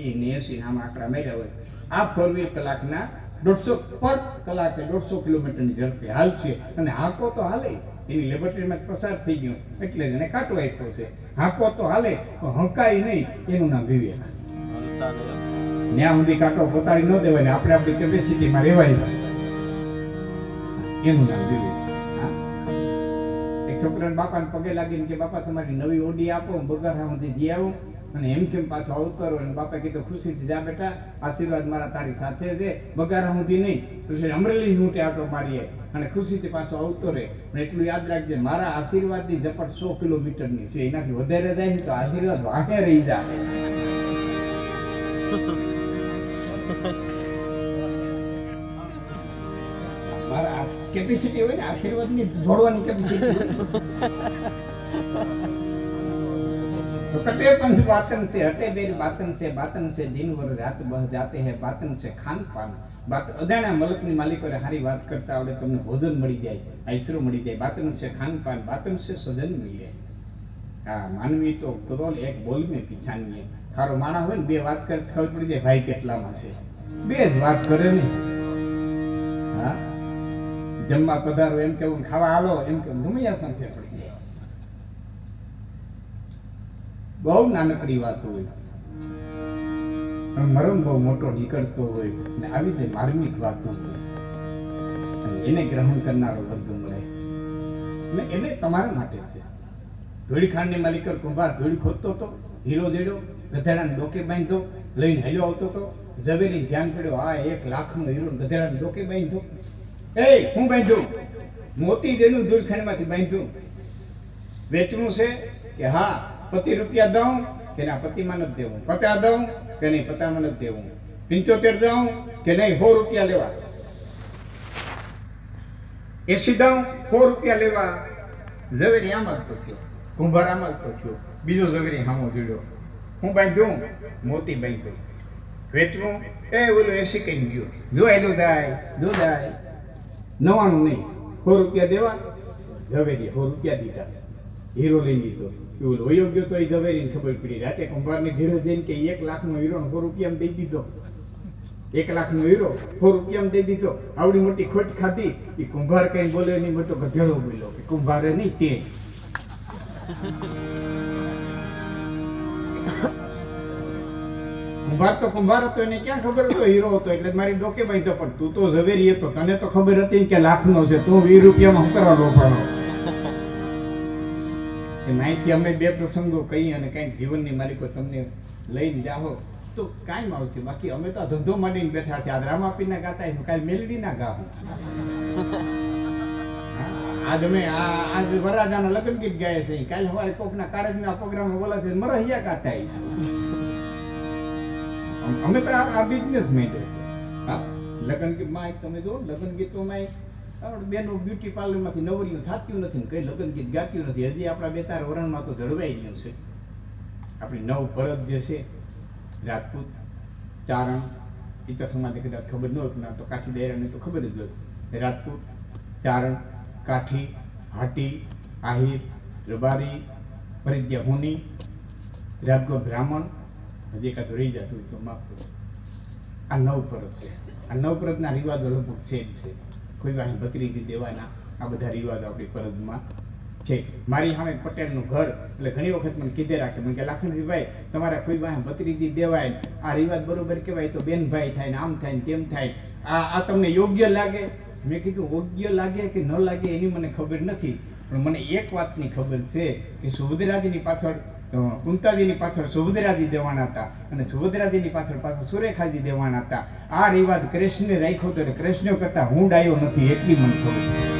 એસી આમ આંકડા મેળવ્યા હોય. આ ફોર વ્હીલ કલાકના દોઢસો પર કલાકે દોઢસો કિલોમીટરની ઝડપે હાલશે. અને હાંકો તો હાલે, એની લેબોરેટરીમાં પસાર થઈ ગયો. એટલે એને કાંટો આપ્યો છે. હાંકો તો હાલે હંકાય નહીં, એનું નામ વિવેક. ત્યાં સુધી કાંટો પોતાડી ન દેવાય ને આપણે આપણી કેપેસિટીમાં રહેવાય. એનું નામ વિવેક. એક છોકરાને બાપાને પગે લાગીને કે, બાપા, તમારી નવી ઓડી આપો બગારા સુધી જઈ આવું. અને એમ કેમ પાછો અવતરો અને બાપા કીધું ખુશીથી જા બેટા, આશીર્વાદ મારા તારી સાથે છે. બગારા સુધી નહીં. કૃષ્ણ અમરેલી હું આટો મારીએ અને ખુશીથી પાછો આવતો રે પણ એટલું યાદ રાખજે, મારા આશીર્વાદની ઝપટ સો કિલોમીટરની છે. એનાથી વધારે જાય ને તો આશીર્વાદ વાહે રહી જાય. મારા કેપેસિટી હોય ને, આશીર્વાદની જોડવાની કેપેસિટી तो कटे पंच बातन से हटे बेर बातन से बातन से दिन भर रात बह जाते हैं बातन से खान पान બાત અદાણા મલકની માલિકોને હારી વાત કરતા આવડે તમને ભોજન મળી જાય આઈસરો મળી જાય બાતન છે ખાન પાન બાતન છે સજન મળે હા માનવી તો કરોલ એક બોલ મેં પીછાની ખારો માણા હોય ને બે વાત કરે તો ખબર પડી જાય ભાઈ કેટલામાં છે બે જ વાત કરે ને હા જમવા પધારો એમ કેવું ને ખાવા હાલો એમ કેવું ધુમિયા સંખ્યા પડી જાય બહુ નાનકડી વાત હોય. મરમ બહુ મોટો નીકળતો હોય ને આવી રીતે માર્મિક વાતો હોય. એને ગ્રહણ કરનારો વર્ગ મળે. ને એને તમારા માટે છે. ધોળીખાંડની માલિકર કુંભાર ધોળી ખોદતો હતો, હીરો દેડો, ગધેડાને ડોકે બાંધ્યો લઈને હેલો આવતો હતો. ઝવેરી ધ્યાન પડ્યો, આ એક લાખનો હીરો ગધેડાને ડોકે બાંધ્યો એ, હું બાંધ્યું મોતી જેનું ધૂળખાંડમાંથી બાંધ્યું વેચવું છે કે હા પતિ રૂપિયા દઉં કે ના પતિમાં નથી દેવું. પચાસ દઉં, કે નહીં પતામાં નથી દેવું. પંચોતેર દઉં, કે નહીં સો રૂપિયા લેવા. એસી દઉં, સો રૂપિયા લેવા. ઝવેરી આમ જ થયો. કુંભાર આમ જ થયો. બીજો ઝવેરી હામો જોડ્યો. હું બાંધ્યું મોતી બાંધ્યું વેચવું, એ ઓલું એસી કઈ ગયો. જો એલું દાય જો દાય નવાણું નહીં. સો રૂપિયા દેવા, ઝવેરી સો રૂપિયા દીધા. હીરો લઈ લીધો એવું વયો ગયો તો એ ઝવેરીને ખબર પડી. રાતે કુંભારની ઘેરે જઈને કે એક લાખનો હીરો સો રૂપિયામાં દઈ દીધો. એક લાખનો હીરો, સો રૂપિયામાં દઈ દીધો. આવડી મોટી ખોટ ખાધી. એ કુંભાર કઈ બોલે નહીં મોટો ગધેડો બોલ્યો કે કુંભારે નહીં તે. કુંભાર તો કુંભાર હતો, એને ક્યાં ખબર હતો? હીરો હતો. એટલે મારી ડોકે બાંધ્યો. પણ તું તો ઝવેરી હતો. તને તો ખબર હતી કે લાખનો છે. તું વીસ રૂપિયામાં હું કરવા રોપાણો કે અમે બે પ્રસંગો કહી અને કંઈક જીવનની માલિકો તમને લઈને જાઓ તો કાંઈ આવશે. બાકી અમે તો ધંધો માંડીને બેઠા છે આ રામાપીના ગાતા હું કાંઈ મેલડીના ગાવ આજ અમે આજ વરરાજાના લગ્ન ગીત ગાય છે કાલ સવારે કોકના કાર્યક્રમના પ્રોગ્રામમાં બોલા છે મરહિયા ગાતા આવીશું અમે તો આ બિઝનેસ મેન્ડ હા, લગ્ન ગીતમાં તમે જો લગ્ન ગીતોમાં બેનો બ્યુટી પાર્લરમાંથી નવરીઓ થાતું નથી ને કઈ લગ્ન ગીત ગાતું નથી. હજી આપણા બે તાર વરણમાં તો જળવાઈ ગયું છે. આપણી નવ ભરત જે છે, રાજપૂત, ચારણ ઇતર સમાજને કદાચ ખબર ન હોય તો કાઠી દાયરાને તો ખબર જ હોય. રાજપૂત, ચારણ, કાઠી, હાટી, આહિર, રબારી પરિત્યા હુની રાજગો બ્રાહ્મણ, હજી એકાદ રહી જતું તો માફ આ નવ પરત છે. આ નવ પરતના રિવાજો લગભગ જ છે. કોઈ વાહી ભત્રીજી દેવાના. આ બધા રિવાજો આપણી પરતમાં છે. મારી સામે પટેલનું ઘર, એટલે ઘણી વખત મને કીધે રાખે, મને કે લાખનભાઈ તમારે કોઈ વાહે ભત્રીજી દેવાય. આ રિવાજ બરોબર કહેવાય તો બેનભાઈ થાય ને આમ થાય ને તેમ થાય. આ આ તમને યોગ્ય લાગે? મેં કીધું, યોગ્ય લાગે કે ન લાગે એની મને ખબર નથી. પણ મને એક વાતની ખબર છે કે સુભદ્રાજીની પાછળ કુંતાજીની પાછળ સુભદ્રાજી દેવાના હતા અને સુભદ્રાજીની પાછળ પાછળ સુરેખાજી દેવાના હતા. આ રિવાજ કૃષ્ણે રાખ્યો તો કૃષ્ણ કરતા હું ડાયો નથી એટલી મને ખબર છે.